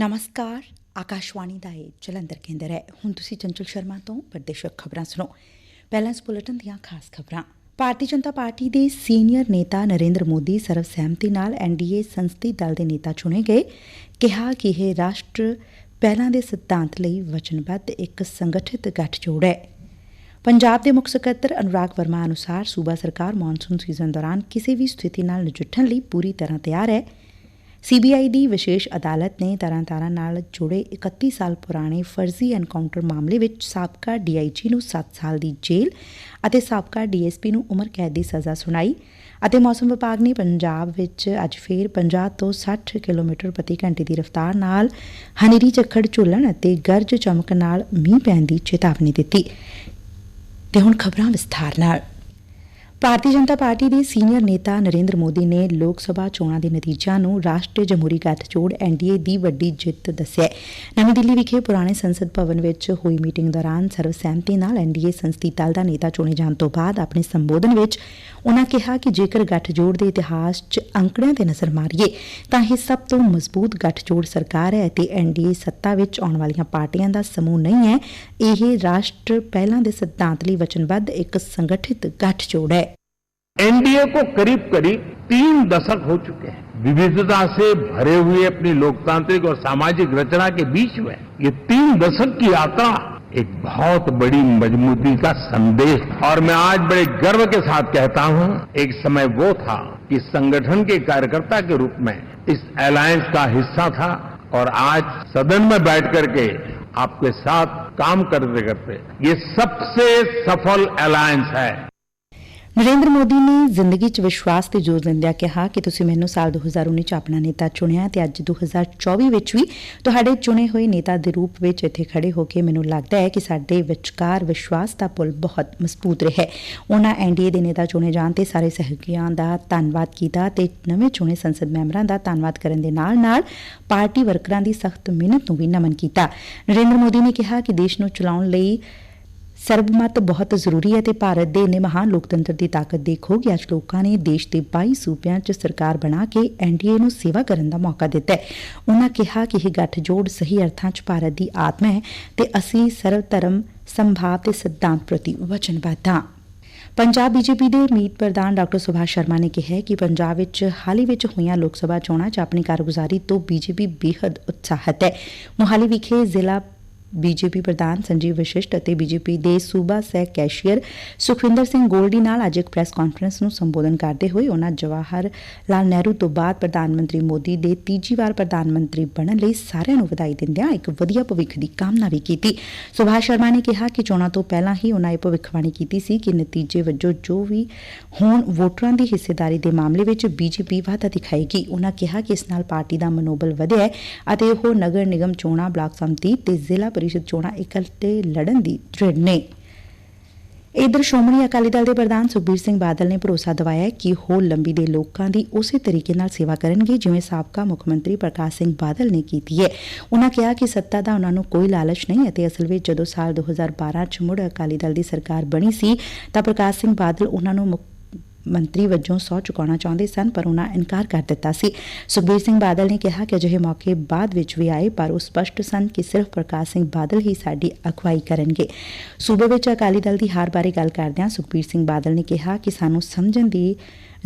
ਨਮਸਕਾਰ ਆਕਾਸ਼ਵਾਣੀ ਦਾ ਇਹ ਜਲੰਧਰ ਕੇਂਦਰ ਹੈ ਹੁਣ ਤੁਸੀਂ ਚੰਚਲ ਸ਼ਰਮਾ ਤੋਂ ਪ੍ਰਦੇਸ਼ਕ ਖਬਰਾਂ ਸੁਣੋ ਪਹਿਲਾਂ ਇਸ ਬੁਲੇਟਿਨ ਦੀਆਂ ਖਾਸ ਖਬਰਾਂ ਭਾਰਤੀ ਜਨਤਾ ਪਾਰਟੀ ਦੇ ਸੀਨੀਅਰ ਨੇਤਾ ਨਰਿੰਦਰ ਮੋਦੀ ਸਰਵਸਹਿਮਤੀ ਨਾਲ ਐਨਡੀਏ ਸੰਸਦੀ ਦਲ ਦੇ ਨੇਤਾ ਚੁਣੇ ਗਏ ਕਿਹਾ ਕਿ ਇਹ ਰਾਸ਼ਟਰ ਪਹਿਲਾਂ ਦੇ ਸਿਧਾਂਤ ਲਈ ਵਚਨਬੱਧ ਇੱਕ ਸੰਗਠਿਤ ਗੱਠਜੋੜ ਹੈ ਪੰਜਾਬ ਦੇ ਮੁੱਖ ਸਕੱਤਰ ਅਨੁਰਾਗ ਵਰਮਾ ਅਨੁਸਾਰ ਸੂਬਾ ਸਰਕਾਰ ਮੌਨਸੂਨ ਸੀਜ਼ਨ ਦੌਰਾਨ ਕਿਸੇ ਵੀ ਸਥਿਤੀ ਨਾਲ ਨਜਿੱਠਣ ਲਈ ਪੂਰੀ ਤਰ੍ਹਾਂ ਤਿਆਰ ਹੈ ਸੀ ਬੀ ਆਈ ਦੀ ਵਿਸ਼ੇਸ਼ ਅਦਾਲਤ ਨੇ ਤਰ੍ਹਾਂ-ਤਾਰਾਂ ਨਾਲ ਜੁੜੇ 31 ਸਾਲ ਪੁਰਾਣੇ ਫਰਜ਼ੀ ਐਨਕਾਊਂਟਰ ਮਾਮਲੇ ਵਿੱਚ ਸਾਬਕਾ ਡੀਆਈਜੀ ਨੂੰ 7 ਸਾਲ ਦੀ ਜੇਲ੍ਹ ਅਤੇ ਸਾਬਕਾ ਡੀਐਸਪੀ ਨੂੰ ਉਮਰ ਕੈਦ ਦੀ ਸਜ਼ਾ ਸੁਣਾਈ ਅਤੇ ਮੌਸਮ ਵਿਭਾਗ ਨੇ ਪੰਜਾਬ ਵਿੱਚ ਅੱਜ ਫੇਰ 50 ਤੋਂ 60 ਕਿਲੋਮੀਟਰ ਪ੍ਰਤੀ ਘੰਟੇ ਦੀ ਰਫ਼ਤਾਰ ਨਾਲ ਹਨੇਰੀ, ਝੱਖੜ, ਝੁੱਲਣ ਅਤੇ ਗਰਜ ਚਮਕ ਨਾਲ ਮੀਂਹ ਪੈਣ ਦੀ ਚੇਤਾਵਨੀ ਦਿੱਤੀ। ਤੇ ਹੁਣ ਖਬਰਾਂ ਵਿਸਥਾਰ ਨਾਲ। ਭਾਰਤੀ ਜਨਤਾ ਪਾਰਟੀ ਦੇ ਸੀਨੀਅਰ ਨੇਤਾ ਨਰਿੰਦਰ ਮੋਦੀ ਨੇ ਲੋਕ ਸਭਾ ਚੋਣਾਂ ਦੇ ਨਤੀਜਿਆਂ ਨੂੰ ਰਾਸ਼ਟਰੀ ਜਮਹੂਰੀ ਗੱਠਜੋੜ ਐਨਡੀਏ ਦੀ ਵੱਡੀ ਜਿੱਤ ਦੱਸਿਆ ਨਵੀਂ ਦਿੱਲੀ ਵਿਖੇ ਪੁਰਾਣੇ ਸੰਸਦ ਭਵਨ ਵਿੱਚ ਹੋਈ ਮੀਟਿੰਗ ਦੌਰਾਨ ਸਰਵਸਹਿਮਤੀ ਨਾਲ ਐਨਡੀਏ ਸੰਸਦੀ ਦਲ ਦਾ ਨੇਤਾ ਚੁਣੇ ਜਾਣ ਤੋਂ ਬਾਅਦ ਆਪਣੇ ਸੰਬੋਧਨ ਵਿੱਚ ਉਨ੍ਹਾਂ ਕਿਹਾ ਕਿ ਜੇਕਰ ਗੱਠਜੋੜ ਦੇ ਇਤਿਹਾਸ 'ਚ ਅੰਕੜਿਆਂ ਤੇ ਨਜ਼ਰ ਮਾਰੀਏ, ਤਾਂ ਇਹ ਸਭ ਤੋਂ ਮਜ਼ਬੂਤ ਗੱਠਜੋੜ ਸਰਕਾਰ ਹੈ ਅਤੇ ਐਨਡੀਏ ਸੱਤਾ ਵਿੱਚ ਆਉਣ ਵਾਲੀਆਂ ਪਾਰਟੀਆਂ ਦਾ ਸਮੂਹ ਨਹੀਂ ਹੈ। ਇਹ ਰਾਸ਼ਟਰ ਪਹਿਲਾਂ ਦੇ ਸਿਧਾਂਤ ਲਈ ਵਚਨਬੱਧ ਇੱਕ ਸੰਗਠਿਤ ਗੱਠਜੋੜ ਹੈ। एनडीए को करीब करीब तीन दशक हो चुके हैं। विविधता से भरे हुए अपनी लोकतांत्रिक और सामाजिक रचना के बीच में ये तीन दशक की यात्रा एक बहुत बड़ी मजबूती का संदेश और मैं आज बड़े गर्व के साथ कहता हूँ, एक समय वो था कि संगठन के कार्यकर्ता के रूप में इस अलायंस का हिस्सा था और आज सदन में बैठ करके आपके साथ काम करते करते ये सबसे सफल अलायंस है। ਨਰੇਂਦਰ ਮੋਦੀ ਨੇ ਜ਼ਿੰਦਗੀ 'ਚ ਵਿਸ਼ਵਾਸ ਤੇ ਜ਼ੋਰ ਦਿੰਦਿਆਂ ਕਿਹਾ ਕਿ ਤੁਸੀਂ ਮੈਨੂੰ ਸਾਲ 2019 'ਚ ਆਪਣਾ ਨੇਤਾ ਚੁਣਿਆ ਤੇ ਅੱਜ 2024 ਵਿੱਚ ਵੀ ਤੁਹਾਡੇ ਚੁਣੇ ਹੋਏ ਨੇਤਾ ਦੇ ਰੂਪ ਵਿੱਚ ਇੱਥੇ ਖੜੇ ਹੋ ਕੇ ਮੈਨੂੰ ਲੱਗਦਾ ਹੈ ਕਿ ਸਾਡੇ ਵਿਚਕਾਰ ਵਿਸ਼ਵਾਸ ਦਾ ਪੁਲ ਬਹੁਤ ਮਜ਼ਬੂਤ ਰਿਹਾ ਹੈ। ਉਹਨਾਂ ਐਨਡੀਏ ਦੇ ਨੇਤਾ ਚੁਣੇ ਜਾਣ ਤੇ ਸਾਰੇ ਸਹਿਯੋਗੀਆਂ ਦਾ ਧੰਨਵਾਦ ਕੀਤਾ ਤੇ ਨਵੇਂ ਚੁਣੇ ਸੰਸਦ ਮੈਂਬਰਾਂ ਦਾ ਧੰਨਵਾਦ ਕਰਨ ਦੇ ਨਾਲ-ਨਾਲ ਪਾਰਟੀ ਵਰਕਰਾਂ ਦੀ ਸਖਤ ਮਿਹਨਤ ਨੂੰ ਵੀ ਨਮਨ ਕੀਤਾ। ਨਰਿੰਦਰ ਮੋਦੀ ਨੇ ਕਿਹਾ ਕਿ ਦੇਸ਼ ਨੂੰ ਚਲਾਉਣ ਲਈ ਸਰਬਮਤ ਬਹੁਤ ਜ਼ਰੂਰੀ ਹੈ ਤੇ ਭਾਰਤ ਦੇ ਇੰਨੇ ਮਹਾਨ ਲੋਕਤੰਤਰ ਦੀ ਤਾਕਤ ਦੇਖੋ ਕਿ ਅੱਜ ਲੋਕਾਂ ਨੇ ਦੇਸ਼ ਦੇ 22 ਸੂਬਿਆਂ 'ਚ ਸਰਕਾਰ ਬਣਾ ਕੇ ਐਨਡੀਏ ਨੂੰ ਸੇਵਾ ਕਰਨ ਦਾ ਮੌਕਾ ਦਿੱਤਾ ਹੈ। ਉਹਨਾਂ ਕਿਹਾ ਕਿ ਇਹ ਗੱਠਜੋੜ ਸਹੀ ਅਰਥਾਂ 'ਚ ਭਾਰਤ ਦੀ ਆਤਮਾ ਹੈ ਤੇ ਅਸੀਂ ਸਰਵ ਧਰਮ, ਸੰਭਾਵ ਤੇ ਸਿਧਾਂਤ ਪ੍ਰਤੀ ਵਚਨਬੱਧ ਹਾਂ। ਪੰਜਾਬ ਬੀਜੇਪੀ ਦੇ ਮੀਤ ਪ੍ਰਧਾਨ ਡਾਕਟਰ ਸੁਭਾਸ਼ ਸ਼ਰਮਾ ਨੇ ਕਿਹਾ ਕਿ ਪੰਜਾਬ ਵਿੱਚ ਹਾਲ ਹੀ ਵਿੱਚ ਹੋਈਆਂ ਲੋਕ ਸਭਾ ਚੋਣਾਂ 'ਚ ਆਪਣੀ ਕਾਰਗੁਜ਼ਾਰੀ ਤੋਂ ਬੀਜੇਪੀ ਬੇਹੱਦ ਉਤਸ਼ਾਹਿਤ ਹੈ। ਮੁਹਾਲੀ ਵਿਖੇ ਜ਼ਿਲ੍ਹਾ ਬੀਜੇਪੀ ਪ੍ਰਧਾਨ ਸੰਜੀਵ ਵਸ਼ਿਸ਼ਟ ਅਤੇ ਬੀਜੇਪੀ ਦੇ ਸੂਬਾ ਸਹਿ ਕੈਸ਼ੀਅਰ ਸੁਖਵਿੰਦਰ ਸਿੰਘ ਗੋਲਡੀ ਨਾਲ ਅੱਜ ਇੱਕ ਪ੍ਰੈਸ ਕਾਨਫਰੰਸ ਨੂੰ ਸੰਬੋਧਨ ਕਰਦੇ ਹੋਏ ਉਹਨਾਂ ਜਵਾਹਰ ਲਾਲ ਨਹਿਰੂ ਤੋਂ ਬਾਅਦ ਪ੍ਰਧਾਨ ਮੰਤਰੀ ਮੋਦੀ ਦੇ ਤੀਜੀ ਵਾਰ ਪ੍ਰਧਾਨ ਮੰਤਰੀ ਬਣਨ ਲਈ ਸਾਰਿਆਂ ਨੂੰ ਵਧਾਈ ਦਿੰਦਿਆਂ ਇੱਕ ਵਧੀਆ ਭਵਿੱਖ ਦੀ ਕਾਮਨਾ ਵੀ ਕੀਤੀ। ਸੁਭਾਸ਼ ਸ਼ਰਮਾ ਨੇ ਕਿਹਾ ਕਿ ਚੋਣਾਂ ਤੋਂ ਪਹਿਲਾਂ ਹੀ ਉਨ੍ਹਾਂ ਇਹ ਭਵਿੱਖਬਾਣੀ ਕੀਤੀ ਸੀ ਕਿ ਨਤੀਜੇ ਵਜੋਂ ਜੋ ਵੀ ਹੋਣ ਵੋਟਰਾਂ ਦੀ ਹਿੱਸੇਦਾਰੀ ਦੇ ਮਾਮਲੇ ਵਿੱਚ ਬੀਜੇਪੀ ਵਾਧਾ ਦਿਖਾਏਗੀ ਉਨ੍ਹਾਂ ਕਿਹਾ ਕਿ ਇਸ ਨਾਲ ਪਾਰਟੀ ਦਾ ਮਨੋਬਲ ਵਧਿਆ ਹੈ ਅਤੇ ਉਹ ਨਗਰ ਨਿਗਮ ਚੋਣਾਂ ਬਲਾਕ ਸੰਮਤੀ ਤੇ ਜ਼ਿਲ੍ਹਾ ਪਰਿਸ਼ਦ ਚੋਣਾਂ ਇਕੱਠੇ ਲੜਨ ਦੀ ਦ੍ਰਿੜ ਨੇ। ਇਧਰ ਸ਼੍ਰੋਮਣੀ ਅਕਾਲੀ ਦਲ ਦੇ ਪ੍ਰਧਾਨ ਸੁਖਬੀਰ ਸਿੰਘ ਬਾਦਲ ਨੇ ਭਰੋਸਾ ਦਿਵਾਇਆ ਕਿ ਉਹ ਲੰਬੀ ਦੇ ਲੋਕਾਂ ਦੀ ਉਸੇ ਤਰੀਕੇ ਨਾਲ ਸੇਵਾ ਕਰਨਗੇ ਜਿਵੇਂ ਸਾਬਕਾ ਮੁੱਖ ਮੰਤਰੀ ਪ੍ਰਕਾਸ਼ ਸਿੰਘ ਬਾਦਲ ਨੇ ਕੀਤੀ ਹੈ। ਉਹਨਾਂ ਕਿਹਾ ਕਿ ਸੱਤਾ ਦਾ ਉਹਨਾਂ ਨੂੰ ਕੋਈ ਲਾਲਚ ਨਹੀਂ ਅਤੇ ਅਸਲ ਵਿੱਚ ਜਦੋਂ ਸਾਲ 2012 ਚ ਮੁੜ ਅਕਾਲੀ ਦਲ ਦੀ ਸਰਕਾਰ ਬਣੀ ਸੀ ਤਾਂ ਪ੍ਰਕਾਸ਼ ਸਿੰਘ ਬਾਦਲ ਉਹਨਾਂ ਨੂੰ ਮੁੱਖ ਮੰਤਰੀ ਵਜੋਂ ਸਹੁੰ ਚੁਕਾਉਣਾ ਚਾਹੁੰਦੇ ਸਨ, ਪਰ ਉਨ੍ਹਾਂ ਇਨਕਾਰ ਕਰ ਦਿੱਤਾ ਸੀ। ਸੁਖਬੀਰ ਸਿੰਘ ਬਾਦਲ ਨੇ ਕਿਹਾ ਕਿ ਅਜਿਹੇ ਮੌਕੇ ਬਾਅਦ ਵਿੱਚ ਵੀ ਆਏ, ਪਰ ਉਹ ਸਪਸ਼ਟ ਸਨ ਕਿ ਸਿਰਫ ਪ੍ਰਕਾਸ਼ ਸਿੰਘ ਬਾਦਲ ਹੀ ਸਾਡੀ ਅਗਵਾਈ ਕਰਨਗੇ। ਸੂਬੇ ਵਿੱਚ ਅਕਾਲੀ ਦਲ ਦੀ ਹਾਰ ਬਾਰੇ ਗੱਲ ਕਰਦਿਆਂ ਸੁਖਬੀਰ ਸਿੰਘ ਬਾਦਲ ਨੇ ਕਿਹਾ ਕਿ ਸਾਨੂੰ ਸਮਝਣ ਦੀ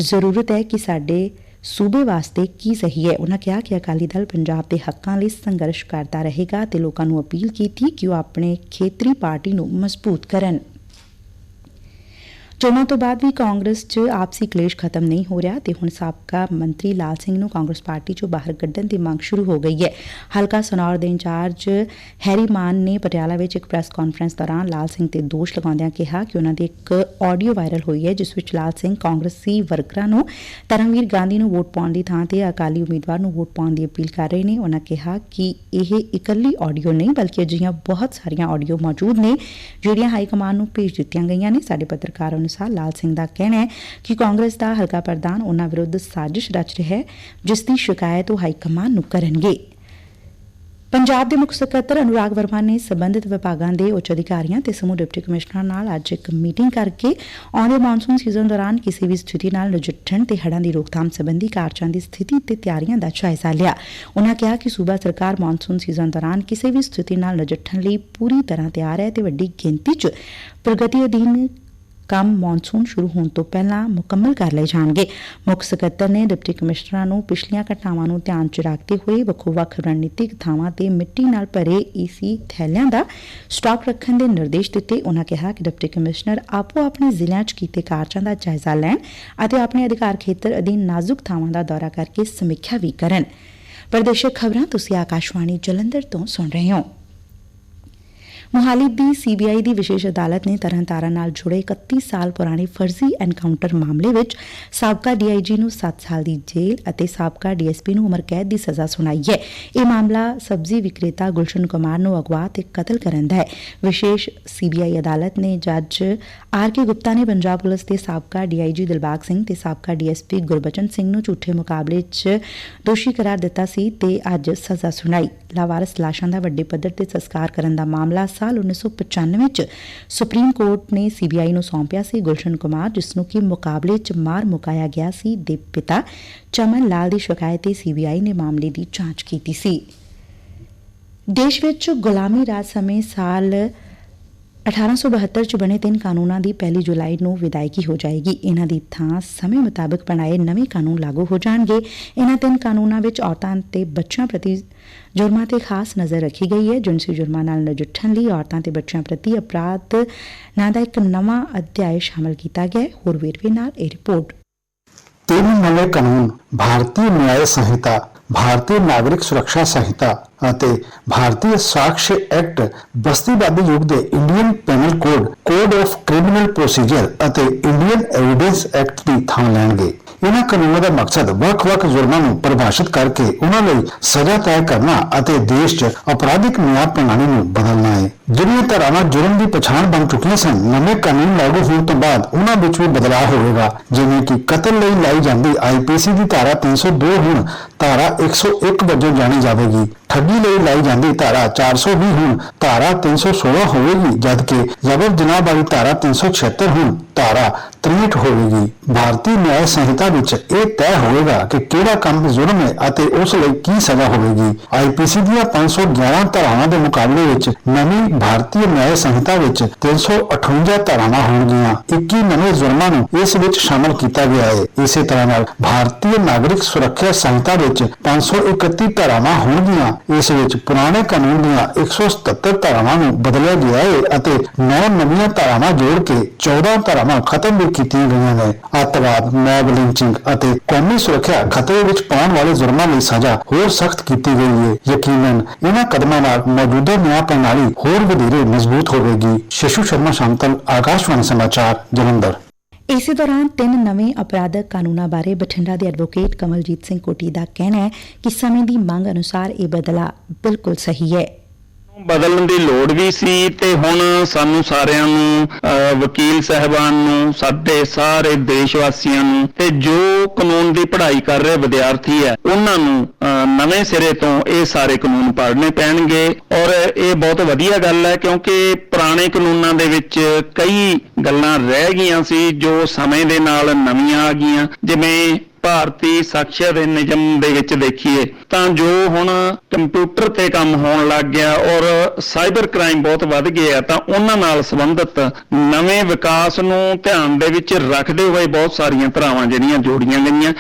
ਜ਼ਰੂਰਤ ਹੈ ਕਿ ਸਾਡੇ ਸੂਬੇ ਵਾਸਤੇ ਕੀ ਸਹੀ ਹੈ। ਉਹਨਾਂ ਕਿਹਾ ਕਿ ਅਕਾਲੀ ਦਲ ਪੰਜਾਬ ਦੇ ਹੱਕਾਂ ਲਈ ਸੰਘਰਸ਼ ਕਰਦਾ ਰਹੇਗਾ ਤੇ ਲੋਕਾਂ ਨੂੰ ਅਪੀਲ ਕੀਤੀ ਕਿ ਉਹ ਆਪਣੇ ਖੇਤਰੀ ਪਾਰਟੀ ਨੂੰ ਮਜ਼ਬੂਤ ਕਰਨ। ਚੋਣਾਂ ਤੋਂ ਬਾਅਦ ਵੀ ਕਾਂਗਰਸ 'ਚ ਆਪਸੀ ਕਲੇਸ਼ ਖਤਮ ਨਹੀਂ ਹੋ ਰਿਹਾ ਤੇ ਹੁਣ ਸਾਬਕਾ ਮੰਤਰੀ ਲਾਲ ਸਿੰਘ ਨੂੰ ਕਾਂਗਰਸ ਪਾਰਟੀ 'ਚੋਂ ਬਾਹਰ ਕੱਢਣ ਦੀ ਮੰਗ ਸ਼ੁਰੂ ਹੋ ਗਈ ਹੈ। ਹਲਕਾ ਸਨੌਰ ਦੇ ਇੰਚਾਰਜ ਹੈਰੀ ਮਾਨ ਨੇ ਪਟਿਆਲਾ ਵਿੱਚ ਇੱਕ ਪ੍ਰੈਸ ਕਾਨਫਰੰਸ ਦੌਰਾਨ ਲਾਲ ਸਿੰਘ ਤੇ ਦੋਸ਼ ਲਗਾਉਂਦਿਆਂ ਕਿਹਾ ਕਿ ਉਹਨਾਂ ਦੀ ਇੱਕ ਆਡੀਓ ਵਾਇਰਲ ਹੋਈ ਹੈ, ਜਿਸ ਵਿੱਚ ਲਾਲ ਸਿੰਘ ਕਾਂਗਰਸੀ ਵਰਕਰਾਂ ਨੂੰ ਧਰਮਵੀਰ ਗਾਂਧੀ ਨੂੰ ਵੋਟ ਪਾਉਣ ਦੀ ਥਾਂ ਤੇ ਅਕਾਲੀ ਉਮੀਦਵਾਰ ਨੂੰ ਵੋਟ ਪਾਉਣ ਦੀ ਅਪੀਲ ਕਰ ਰਹੇ ਨੇ। ਉਹਨਾਂ ਕਿਹਾ ਕਿ ਇਹ ਇਕੱਲੀ ਆਡੀਓ ਨਹੀਂ, ਬਲਕਿ ਅਜਿਹੀਆਂ ਬਹੁਤ ਸਾਰੀਆਂ ਆਡੀਓ ਮੌਜੂਦ ਨੇ, ਜਿਹੜੀਆਂ ਹਾਈ ਕਮਾਨ ਨੂੰ ਭੇਜ ਦਿੱਤੀਆਂ ਗਈਆਂ ਨੇ। ਸਾਡੇ ਪੱਤਰਕਾਰ ਅਨੁਸਾਰ ਲਾਲ ਸਿੰਘ ਦਾ ਕਹਿਣੈ ਕਿ ਕਾਂਗਰਸ ਦਾ ਹਲਕਾ ਪ੍ਰਧਾਨ ਉਹਨਾਂ ਵਿਰੁੱਧ ਸਾਜ਼ਿਸ਼ ਰਚ ਰਿਹੈ ਜਿਸ ਦੀ ਸ਼ਿਕਾਇਤ ਉਹ ਹਾਈਕਮਾਨ ਨੂੰ ਕਰਨਗੇ। ਪੰਜਾਬ ਦੇ ਮੁੱਖ ਸਕੱਤਰ ਅਨੁਰਾਗ ਵਰਮਾ ਨੇ ਸਬੰਧਤ ਵਿਭਾਗਾਂ ਦੇ ਉੱਚ ਅਧਿਕਾਰੀਆਂ ਤੇ ਸਮੂਹ ਡਿਪਟੀ ਕਮਿਸ਼ਨਰਾਂ ਨਾਲ ਅੱਜ ਇੱਕ ਮੀਟਿੰਗ ਕਰਕੇ ਆਉਂਦੇ ਮਾਨਸੂਨ ਸੀਜ਼ਨ ਦੌਰਾਨ ਕਿਸੇ ਵੀ ਸਥਿਤੀ ਨਾਲ ਨਜਿੱਠਣ ਤੇ ਹੜ੍ਹਾਂ ਦੀ ਰੋਕਥਾਮ ਸੰਬੰਧੀ ਕਾਰਜਾਂ ਦੀ ਸਥਿਤੀ ਤੇ ਤਿਆਰੀਆਂ ਦਾ ਜਾਇਜ਼ਾ ਲਿਆ। ਉਨ੍ਹਾਂ ਕਿਹਾ ਕਿ ਸੂਬਾ ਸਰਕਾਰ ਮਾਨਸੂਨ ਸੀਜ਼ਨ ਦੌਰਾਨ ਕਿਸੇ ਵੀ ਸਥਿਤੀ ਨਾਲ ਨਜਿੱਠਣ ਲਈ ਪੂਰੀ ਤਰ੍ਹਾਂ ਤਿਆਰ ਹੈ ਤੇ ਵੱਡੀ ਗਿਣਤੀ 'ਚ ਪ੍ਰਗਤੀ ਅਧੀਨ ਕੰਮ ਮੌਨਸੂਨ ਸ਼ੁਰੂ ਹੋਣ ਤੋਂ ਪਹਿਲਾਂ ਮੁਕੰਮਲ ਕਰ ਲਏ ਜਾਣਗੇ। ਮੁੱਖ ਸਕੱਤਰ ਨੇ ਡਿਪਟੀ ਕਮਿਸ਼ਨਰਾਂ ਨੂੰ ਪਿਛਲੀਆਂ ਘਟਨਾਵਾਂ ਨੂੰ ਧਿਆਨ 'ਚ ਰੱਖਦੇ ਹੋਏ ਵੱਖੋ-ਵੱਖ ਰਣਨੀਤਿਕ ਥਾਵਾਂ ਤੇ ਮਿੱਟੀ ਨਾਲ ਭਰੇ ਈਸੀ ਥੈਲਿਆਂ ਦਾ ਸਟਾਕ ਰੱਖਣ ਦੇ ਨਿਰਦੇਸ਼ ਦਿੱਤੇ। ਉਨ੍ਹਾਂ ਕਿਹਾ ਕਿ ਡਿਪਟੀ ਕਮਿਸ਼ਨਰ ਆਪੋ ਆਪਣੇ ਜ਼ਿਲ੍ਹਿਆਂ 'ਚ ਕੀਤੇ ਕਾਰਜਾਂ ਦਾ ਜਾਇਜ਼ਾ ਲੈਣ ਅਤੇ ਆਪਣੇ ਅਧਿਕਾਰ ਖੇਤਰ ਅਧੀਨ ਨਾਜ਼ੁਕ ਥਾਵਾਂ ਦਾ ਦੌਰਾ ਕਰਕੇ ਸਮੀਖਿਆ ਵੀ ਕਰਨ। ਪ੍ਰਦੇਸ਼ਕ ਖਬਰਾਂ ਤੁਸੀਂ ਆਕਾਸ਼ਵਾਣੀ ਜਲੰਧਰ ਤੋਂ ਸੁਣ ਰਹੇ ਹੋ। ਮੁਹਾਲੀ ਦੀ ਸੀਬੀਆਈ ਦੀ ਵਿਸ਼ੇਸ਼ ਅਦਾਲਤ ਨੇ ਤਰਨਤਾਰਨ ਨਾਲ ਜੁੜੇ 31 ਸਾਲ ਪੁਰਾਣੇ ਫਰਜ਼ੀ ਐਨਕਾਊਂਟਰ ਮਾਮਲੇ ਵਿੱਚ ਸਾਬਕਾ ਡੀਆਈਜੀ ਨੂੰ 7 ਸਾਲ ਦੀ ਜੇਲ੍ਹ ਅਤੇ ਸਾਬਕਾ ਡੀਐਸਪੀ ਨੂੰ ਉਮਰ ਕੈਦ ਦੀ ਸਜ਼ਾ ਸੁਣਾਈ ਹੈ। ਇਹ ਮਾਮਲਾ ਸਬਜ਼ੀ ਵਿਕਰੇਤਾ ਗੁਲਸ਼ਨ ਕੁਮਾਰ ਨੂੰ ਅਗਵਾ ਤੇ ਕਤਲ ਕਰਨ ਦਾ ਹੈ। ਵਿਸ਼ੇਸ਼ ਸੀਬੀਆਈ ਅਦਾਲਤ ਨੇ ਜੱਜ ਆਰ ਕੇ ਗੁਪਤਾ ਨੇ ਪੰਜਾਬ ਪੁਲਿਸ ਦੇ ਸਾਬਕਾ ਡੀਆਈਜੀ ਦਿਲਬਾਗ ਸਿੰਘ ਤੇ ਸਾਬਕਾ ਡੀਐਸਪੀ ਗੁਰਬਚਨ ਸਿੰਘ ਨੂੰ ਝੂਠੇ ਮੁਕਾਬਲੇ 'ਚ ਦੋਸ਼ੀ ਕਰਾਰ ਦਿੱਤਾ ਸੀ ਤੇ ਅੱਜ ਸਜ਼ਾ ਸੁਣਾਈ। ਲਾਵਾਰਸ ਲਾਸ਼ਾਂ ਦਾ ਵੱਡੇ ਪੱਧਰ ਤੇ ਸੰਸਕਾਰ ਕਰਨ ਦਾ ਮਾਮਲਾ ਸਾਲ 1995 ਚ ਸੁਪਰੀਮ ਕੋਰਟ ਨੇ ਸੀਬੀਆਈ ਨੂੰ ਸੌਂਪਿਆ ਸੀ ਗੁਲਸ਼ਨ ਕੁਮਾਰ, ਜਿਸ ਨੂੰ ਕਿ ਮੁਕਾਬਲੇ 'ਚ ਮਾਰ ਮੁਕਾਇਆ ਗਿਆ ਸੀ ਦੇ ਪਿਤਾ ਚਮਨ ਲਾਲ ਦੀ ਸ਼ਿਕਾਇਤ ਤੇ ਸੀਬੀਆਈ ਨੇ ਮਾਮਲੇ ਦੀ ਜਾਂਚ ਕੀਤੀ ਸੀ। ਦੇਸ਼ ਵਿੱਚ ਗੁਲਾਮੀ ਰਾਜ ਸਮੇਂ ਸਾਲ 1872 ਚ ਬਣੇ ਤਿੰਨ ਕਾਨੂੰਨਾਂ ਦੀ 1 ਜੁਲਾਈ ਨੂੰ ਵਿਦਾਇਗੀ ਹੋ ਜਾਏਗੀ। ਇਹਨਾਂ ਦੀ ਥਾਂ ਸਮੇਂ ਮੁਤਾਬਕ ਬਣਾਏ ਨਵੇਂ ਕਾਨੂੰਨ ਲਾਗੂ ਹੋ ਜਾਣਗੇ। ਇਹਨਾਂ ਤਿੰਨ ਕਾਨੂੰਨਾਂ ਵਿੱਚ ਔਰਤਾਂ ਤੇ ਬੱਚਿਆਂ ਪ੍ਰਤੀ ਜੁਰਮਾਂ ਤੇ ਖਾਸ ਨਜ਼ਰ ਰੱਖੀ ਗਈ ਹੈ। ਜਿਨਸੀ ਜੁਰਮਾਂ ਨਾਲ ਨਜਿੱਠਣ ਲਈ ਔਰਤਾਂ ਤੇ ਬੱਚਿਆਂ ਪ੍ਰਤੀ ਅਪਰਾਧ ਨਾਂ ਦਾ ਇੱਕ ਨਵਾਂ ਅਧਿਆਇ ਸ਼ਾਮਲ ਕੀਤਾ ਗਿਆ ਹੈ। ਹੋਰ ਵੇਰਵੇ ਨਾਲ ਇਹ ਰਿਪੋਰਟ। ਤਿੰਨ ਨਵੇਂ ਕਾਨੂੰਨ, ਭਾਰਤੀ ਨਿਆਂ ਸੰਹਿਤਾ ਭਾਰਤੀ ਨਾਗਰਿਕ ਸੁਰੱਖਿਆ ਸੰਹਿਤਾ ਅਤੇ ਭਾਰਤੀ ਸਾਕਸ਼ੀ ਐਕਟ ਬਸਤੀਵਾਦੀ ਯੁੱਗ ਦੇ Indian penal code code of criminal procedure ਅਤੇ ਇੰਡੀਅਨ ਐਵੀਡੈਂਸ ਐਕਟ ਦੀ ਥਾਂ ਲੈਣਗੇ। ਇਹਨਾਂ ਕਾਨੂੰਨਾਂ ਦਾ ਮਕਸਦ ਵੱਖ-ਵੱਖ ਜੁਰਮਾਂ ਨੂੰ ਪਰਿਭਾਸ਼ਿਤ ਕਰਕੇ ਉਹਨਾਂ ਲਈ ਸਜ਼ਾ ਤੈਅ ਕਰਨਾ ਅਤੇ ਦੇਸ਼ 'ਚ ਅਪਰਾਧਿਕ ਨਿਆਂ ਪ੍ਰਣਾਲੀ ਨੂੰ ਬਦਲਣਾ ਹੈ। ਜਿਹੜੀਆਂ ਧਾਰਾਵਾਂ ਜੁਰਮ ਦੀ ਪਛਾਣ ਬਣ ਚੁੱਕੀਆਂ ਸਨ, ਨਵੇਂ ਕਾਨੂੰਨ ਲਾਗੂ ਹੋਣ ਤੋਂ ਬਾਅਦ ਉਹਨਾਂ ਵਿੱਚ ਵੀ ਬਦਲਾਅ ਹੋਵੇਗਾ। ਜਿਵੇਂ ਕਿ ਕਤਲ ਲਈ ਲਾਈ ਜਾਂਦੀ ਆਈਪੀਸੀ ਦੀ ਧਾਰਾ 302 ਹੁਣ ਧਾਰਾ 101 ਵਜੋਂ ਜਾਣੀ ਜਾਵੇਗੀ। ਠੱਗੀ ਲਈ ਲਾਈ ਜਾਂਦੀ ਧਾਰਾ 420 ਹੁਣ ਧਾਰਾ 316 ਹੋਵੇਗੀ, ਜਦਕਿ ਜ਼ਬਰ ਜਨਾਹ ਵਾਲੀ ਧਾਰਾ 376 ਹੁਣ ਧਾਰਾ 63 ਹੋਵੇਗੀ। ਭਾਰਤੀ ਨਿਆਂ ਸੰਹਿਤਾ ਵਿੱਚ ਇਹ ਤੈਅ ਹੋਵੇਗਾ ਕਿ ਕਿਹੜਾ ਕੰਮ ਜ਼ੁਲਮ ਹੈ ਅਤੇ ਉਸ ਲਈ ਕੀ ਸਜ਼ਾ ਹੋਵੇਗੀ। ਆਈਪੀਸੀ ਦੀਆਂ 511 ਧਾਰਾਵਾਂ ਦੇ ਮੁਕਾਬਲੇ ਵਿੱਚ ਨਵੀਂ ਭਾਰਤੀ ਨਿਆਂ ਸੰਹਿਤਾ ਵਿੱਚ 358 ਧਾਰਾਵਾਂ ਹੋਣਗੀਆਂ। 21 ਨਵੇਂ ਜ਼ੁਲਮਾਂ ਨੂੰ ਇਸ ਵਿੱਚ ਸ਼ਾਮਲ ਕੀਤਾ ਗਿਆ ਹੈ। ਇਸੇ ਤਰ੍ਹਾਂ ਨਾਲ ਭਾਰਤੀ ਨਾਗਰਿਕ ਸੁਰੱਖਿਆ ਸੰਹਿਤਾ ਵਿੱਚ 531 ਧਾਰਾਵਾਂ ਹੋਣਗੀਆਂ। ਇਸ ਵਿੱਚ ਪੁਰਾਣੇ ਕਾਨੂੰਨ ਦੀਆਂ 177 ਧਾਰਾਵਾਂ ਨੂੰ ਬਦਲਿਆ ਗਿਆ ਹੈ ਅਤੇ 9 ਨਵੀਆਂ ਧਾਰਾਵਾਂ ਜੋੜ ਕੇ 14 ਧਾਰਾਵਾਂ ਖਤਮ ਵੀ ਕੀਤੀਆਂ ਗਈਆਂ ਨੇ। ਅੱਤਵਾਦ, ਮੌਬ ਲਿੰਚਿੰਗ ਅਤੇ ਕੌਮੀ ਸੁਰੱਖਿਆ ਖਤਰੇ ਵਿੱਚ ਪਾਉਣ ਵਾਲੇ ਜੁਰਮਾਂ ਲਈ ਸਜ਼ਾ ਹੋਰ ਸਖਤ ਕੀਤੀ ਗਈ ਹੈ। ਯਕੀਨਨ ਇਹਨਾਂ ਕਦਮਾਂ ਨਾਲ ਮੌਜੂਦਾ ਨਿਆਂ ਪ੍ਰਣਾਲੀ ਹੋਰ ਵਧੇਰੇ ਮਜ਼ਬੂਤ ਹੋਵੇਗੀ। ਸ਼ਿਸ਼ੂ ਸ਼ਰਮਾ ਸ਼ਾਂਤਲ ਆਕਾਸ਼ਵਾਣੀ ਸਮਾਚਾਰ, ਜਲੰਧਰ। ਇਸੇ ਦੌਰਾਨ ਤਿੰਨ ਨਵੇਂ ਅਪਰਾਧਕ ਕਾਨੂੰਨਾਂ ਬਾਰੇ ਬਠਿੰਡਾ ਦੇ ਐਡਵੋਕੇਟ ਕਮਲਜੀਤ ਸਿੰਘ ਕੋਟੀ ਦਾ ਕਹਿਣਾ ਹੈ ਕਿ ਸਮੇਂ ਦੀ ਮੰਗ ਅਨੁਸਾਰ ਇਹ ਬਦਲਾ ਬਿਲਕੁਲ ਸਹੀ ਹੈ। ਬਦਲਣ ਦੀ ਲੋੜ ਵੀ ਸੀ ਤੇ ਹੁਣ ਸਾਨੂੰ ਸਾਰਿਆਂ ਨੂੰ ਵਕੀਲ ਸਹਿਬਾਨ ਨੂੰ, ਸਾਡੇ ਸਾਰੇ ਦੇਸ਼ ਵਾਸੀਆਂ ਨੂੰ ਤੇ ਜੋ ਕਾਨੂੰਨ ਦੀ ਪੜ੍ਹਾਈ ਕਰ ਰਹੇ ਵਿਦਿਆਰਥੀ ਹੈ, ਉਹਨਾਂ ਨੂੰ ਨਵੇਂ ਸਿਰੇ ਤੋਂ ਇਹ ਸਾਰੇ ਕਾਨੂੰਨ ਪੜ੍ਹਨੇ ਪੈਣਗੇ। ਔਰ ਇਹ ਬਹੁਤ ਵਧੀਆ ਗੱਲ ਹੈ ਕਿਉਂਕਿ ਪੁਰਾਣੇ ਕਾਨੂੰਨਾਂ ਦੇ ਵਿੱਚ ਕਈ ਗੱਲਾਂ ਰਹਿ ਗਈਆਂ ਸੀ ਜੋ ਸਮੇਂ ਦੇ ਨਾਲ ਨਵੀਆਂ ਆ ਗਈਆਂ। ਜਿਵੇਂ ਭਾਰਤੀ ਸਾਖਿਆ ਦੇ ਨਿਯਮ ਦੇ ਵਿੱਚ ਦੇਖੀਏ ਤਾਂ ਜੋ ਹੁਣ ਕੰਪਿਊਟਰ ਤੇ ਕੰਮ ਹੋਣ ਲੱਗ ਗਿਆ ਔਰ ਸਾਈਬਰ ਕ੍ਰਾਈਮ ਬਹੁਤ ਵੱਧ ਗਏ ਤਾਂ ਉਹਨਾਂ ਨਾਲ ਸੰਬੰਧਿਤ ਨਵੇਂ ਵਿਕਾਸ ਨੂੰ ਧਿਆਨ ਦੇ ਵਿੱਚ ਰੱਖਦੇ ਹੋਏ ਬਹੁਤ ਸਾਰੀਆਂ ਧਾਰਾਵਾਂ ਜਿਹੜੀਆਂ ਜੋੜੀਆਂ ਗਈਆਂ।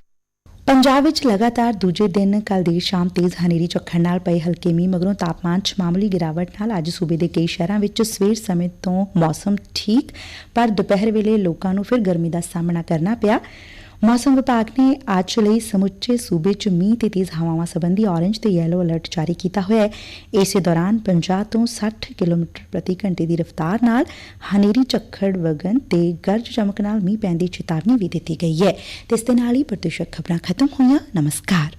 ਪੰਜਾਬ ਵਿੱਚ ਲਗਾਤਾਰ ਦੂਜੇ ਦਿਨ ਕੱਲ ਦੇਰ ਸ਼ਾਮ ਤੇਜ਼ ਹਨੇਰੀ ਝੱਖੜ ਨਾਲ ਪਏ ਹਲਕੇ ਮੀਂਹ ਮਗਰੋਂ ਤਾਪਮਾਨ 'ਚ ਮਾਮੂਲੀ ਗਿਰਾਵਟ ਨਾਲ ਅੱਜ ਸੂਬੇ ਦੇ ਕਈ ਸ਼ਹਿਰਾਂ ਵਿੱਚ ਸਵੇਰ ਸਮੇਂ ਤੋਂ ਮੌਸਮ ਠੀਕ, ਪਰ ਦੁਪਹਿਰ ਵੇਲੇ ਲੋਕਾਂ ਨੂੰ ਫਿਰ ਗਰਮੀ ਦਾ ਸਾਹਮਣਾ ਕਰਨਾ ਪਿਆ। ਮੌਸਮ ਵਿਭਾਗ ਨੇ ਅੱਜ ਲਈ ਸਮੁੱਚੇ ਸੁਬੇ 'ਚ ਮੀਂਹ ਤੇ ਤੇਜ਼ ਹਵਾਵਾਂ ਸੰਬੰਧੀ ਔਰੇਂਜ ਤੇ ਯੈਲੋ ਅਲਰਟ ਜਾਰੀ ਕੀਤਾ ਹੋਇਆ ਹੈ। ਇਸੇ ਦੌਰਾਨ 50 ਤੋਂ 60 ਕਿਲੋਮੀਟਰ ਪ੍ਰਤੀ ਘੰਟੇ ਦੀ ਰਫ਼ਤਾਰ ਨਾਲ ਹਨੇਰੀ, ਝੱਖੜ, ਵਗਣ ਤੇ ਗਰਜ ਚਮਕ ਨਾਲ ਮੀਂਹ ਪੈਣ ਦੀ ਚੇਤਾਵਨੀ ਵੀ ਦਿੱਤੀ ਗਈ ਹੈ। ਤੇ ਇਸ ਦੇ ਨਾਲ ਹੀ ਪ੍ਰਤੀਸ਼ਤ ਖਬਰਾਂ ਖਤਮ ਹੋਈਆਂ। ਨਮਸਕਾਰ।